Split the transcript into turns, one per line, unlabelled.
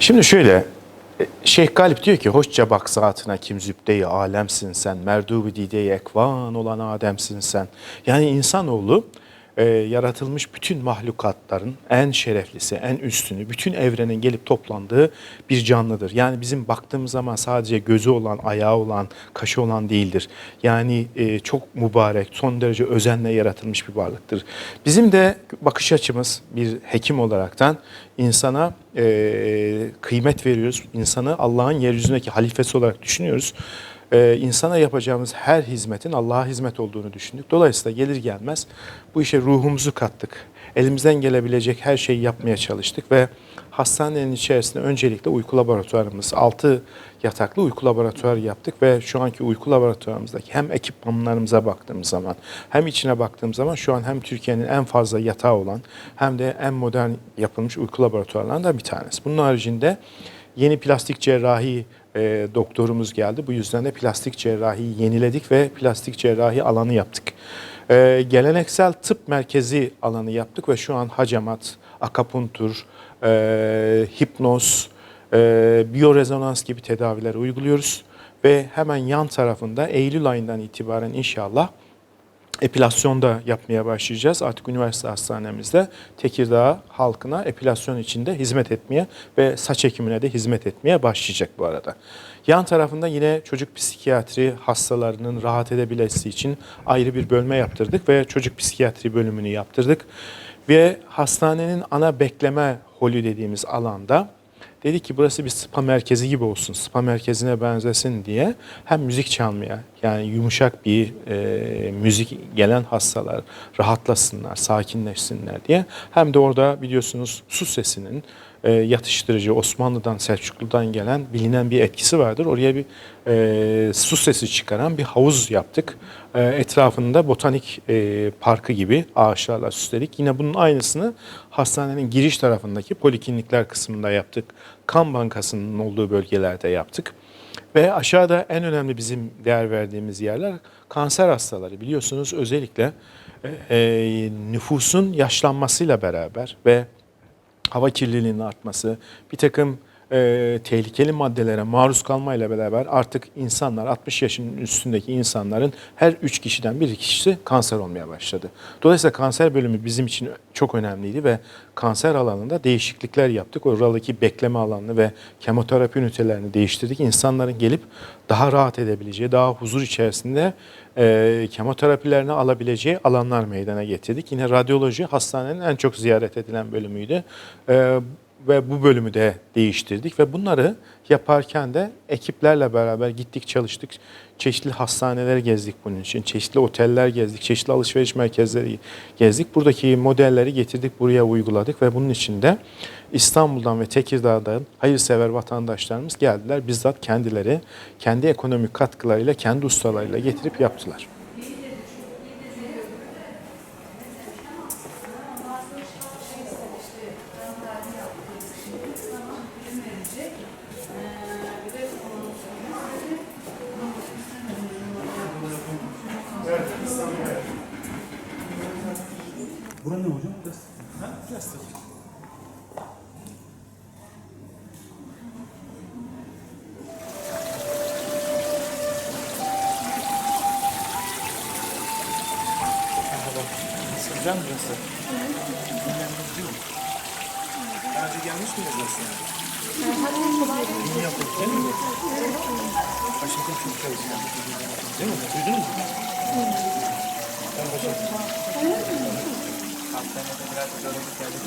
Şimdi şöyle, e, Şeyh Galip diyor ki hoşça bak zatına kim zübde-i alemsin sen, merdubi dide-i ekvan olan Adem'sin sen. Yani insanoğlu e, yaratılmış bütün mahlukatların en şereflisi, en üstünü, bütün evrenin gelip toplandığı bir canlıdır. Yani bizim baktığımız zaman sadece gözü olan, ayağı olan, kaşı olan değildir. Yani e, çok mübarek, son derece özenle yaratılmış bir varlıktır. Bizim de bakış açımız bir hekim olaraktan insana e, kıymet veriyoruz. İnsanı Allah'ın yeryüzündeki halifesi olarak düşünüyoruz. E, insana yapacağımız her hizmetin Allah'a hizmet olduğunu düşündük. Dolayısıyla gelir gelmez bu işe ruhumuzu kattık. Elimizden gelebilecek her şeyi yapmaya çalıştık ve hastanenin içerisinde öncelikle uyku laboratuvarımız, 6 yataklı uyku laboratuvarı yaptık ve şu anki uyku laboratuvarımızdaki hem ekipmanlarımıza baktığımız zaman hem içine baktığım zaman şu an hem Türkiye'nin en fazla yatağı olan hem de en modern yapılmış uyku laboratuvarlarından bir tanesi. Bunun haricinde yeni plastik cerrahi e, doktorumuz geldi. Bu yüzden de plastik cerrahiyi yeniledik ve plastik cerrahi alanı yaptık. E, geleneksel tıp merkezi alanı yaptık ve şu an hacamat, akapuntur, e, hipnoz, e, biyorezonans gibi tedaviler uyguluyoruz. Ve hemen yan tarafında Eylül ayından itibaren inşallah epilasyon da yapmaya başlayacağız. Artık üniversite hastanemizde Tekirdağ halkına epilasyon içinde hizmet etmeye ve saç ekimine de hizmet etmeye başlayacak bu arada. Yan tarafında yine çocuk psikiyatri hastalarının rahat edebilmesi için ayrı bir bölme yaptırdık ve çocuk psikiyatri bölümünü yaptırdık. Ve hastanenin ana bekleme holü dediğimiz alanda Dedi ki burası bir spa merkezi gibi olsun, spa merkezine benzesin diye hem müzik çalmaya yani yumuşak bir e, müzik gelen hastalar rahatlasınlar, sakinleşsinler diye hem de orada biliyorsunuz su sesinin e, yatıştırıcı Osmanlı'dan Selçuklu'dan gelen bilinen bir etkisi vardır. Oraya bir e, su sesi çıkaran bir havuz yaptık. E, etrafında botanik e, parkı gibi ağaçlarla süsledik. Yine bunun aynısını hastanenin giriş tarafındaki poliklinikler kısmında yaptık. Kan bankasının olduğu bölgelerde yaptık. Ve aşağıda en önemli bizim değer verdiğimiz yerler kanser hastaları. Biliyorsunuz özellikle e, e, nüfusun yaşlanmasıyla beraber ve hava kirliliğinin artması, bir takım e, tehlikeli maddelere maruz kalmayla beraber artık insanlar 60 yaşın üstündeki insanların her 3 kişiden bir kişisi kanser olmaya başladı. Dolayısıyla kanser bölümü bizim için çok önemliydi ve kanser alanında değişiklikler yaptık. Oradaki bekleme alanını ve kemoterapi ünitelerini değiştirdik. İnsanların gelip daha rahat edebileceği, daha huzur içerisinde e, kemoterapilerini alabileceği alanlar meydana getirdik. Yine radyoloji hastanenin en çok ziyaret edilen bölümüydü. E, ve bu bölümü de değiştirdik ve bunları yaparken de ekiplerle beraber gittik çalıştık. Çeşitli hastaneler gezdik bunun için, çeşitli oteller gezdik, çeşitli alışveriş merkezleri gezdik. Buradaki modelleri getirdik, buraya uyguladık ve bunun için de İstanbul'dan ve Tekirdağ'dan hayırsever vatandaşlarımız geldiler. Bizzat kendileri kendi ekonomik katkılarıyla, kendi ustalarıyla getirip yaptılar.
Bura ne hocam? Plastik. Ha? Plastik. Mi burası? Dinlendirici mi? Daha önce gelmiş miydiniz aslında? Başak'ın çok çalışkan. Değil mi? Duydunuz mu? Ben Başak'ım. Hastanede biraz görevli geldik.